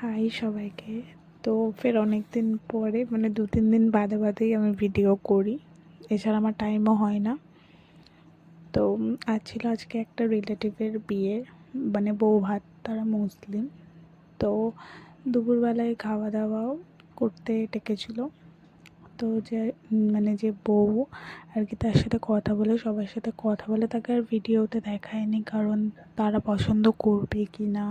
High সবাইকে। তো ফের অনেক দিন পরে মানে দু, তিন দিন বাদে বাদেই আমি ভিডিও করি। এছাড়া আমার টাইমও হয় না। তো আর ছিল আজকে একটা রিলেটিভের বিয়ে মানে বউ ভাত, তারা মুসলিম। তো দুপুরবেলায় খাওয়া দাওয়াও করতে ডেকেছিল। তো যে মানে যে বউ আর কি তার সাথে কথা বলে, সবার সাথে কথা বলে, তাকে আর ভিডিওতে দেখায়নি কারণ তারা পছন্দ করবে কি না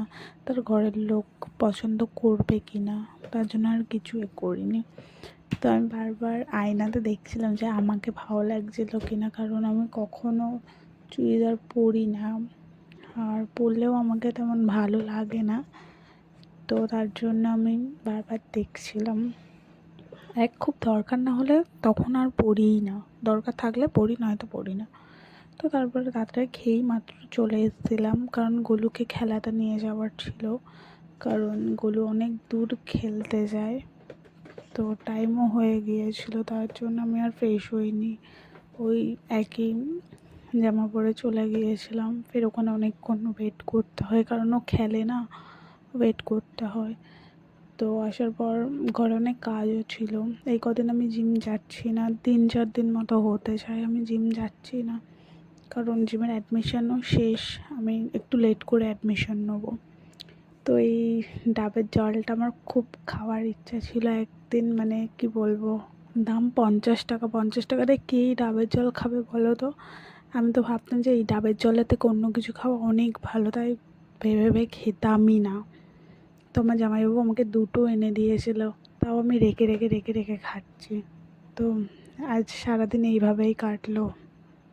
তার ঘরের লোক পছন্দ করবে কি না তার জন্য আর কিছু করিনি। তো আমি বারবার আয়নাতে দেখছিলাম যে আমাকে ভালো লাগছিল কি না কারণ আমি কখনো চুড়িদার পরি না। আর পরলেও আমাকে তেমন ভালো লাগে না। তো তার জন্য আমি বারবার দেখছিলাম। এক খুব দরকার না হলে তখন আর পড়িই না। দরকার থাকলে পড়ি, নয়তো পড়ি না। তো তারপরে তাড়াতাড়ি খেয়েই মাত্র চলে এসেছিলাম কারণ গোলুকে খেলাতে নিয়ে যাওয়ার ছিল। কারণ গোলু অনেক দূর খেলতে যায়। তো টাইমও হয়ে গিয়েছিল, তার জন্য আমি আর ফ্রেশ হইনি। ওই একই জামা পরে চলে গিয়েছিলাম। ফের ওখানে অনেকক্ষণ ওয়েট করতে হয়, কারণ ও খেলে না। ওয়েট করতে হয়। তো আসার পর ঘরে অনেক কাজও ছিল। এই কদিন আমি জিম যাচ্ছি না, তিন চার দিন মতো হতে চাই আমি জিম যাচ্ছি না। কারণ জিমের অ্যাডমিশনও শেষ, আমি একটু লেট করে অ্যাডমিশন নেব। তো এই ডাবের জলটা আমার খুব খাওয়ার ইচ্ছা ছিল। একদিন মানে কি বলব, দাম পঞ্চাশ টাকা, পঞ্চাশ টাকাতে কে ডাবের জল খাবে বলো তো? আমি তো ভাবতাম যে এই ডাবের জলের থেকে অন্য কিছু খাওয়া অনেক ভালো, তাই ভেবে ভেবে খেতামই না। তো আমার জামাইবাবু আমাকে দুটো এনে দিয়েছিল, তাও আমি রেখে রেখে রেখে রেখে খাচ্ছি। তো আজ সারাদিন এইভাবেই কাটলো।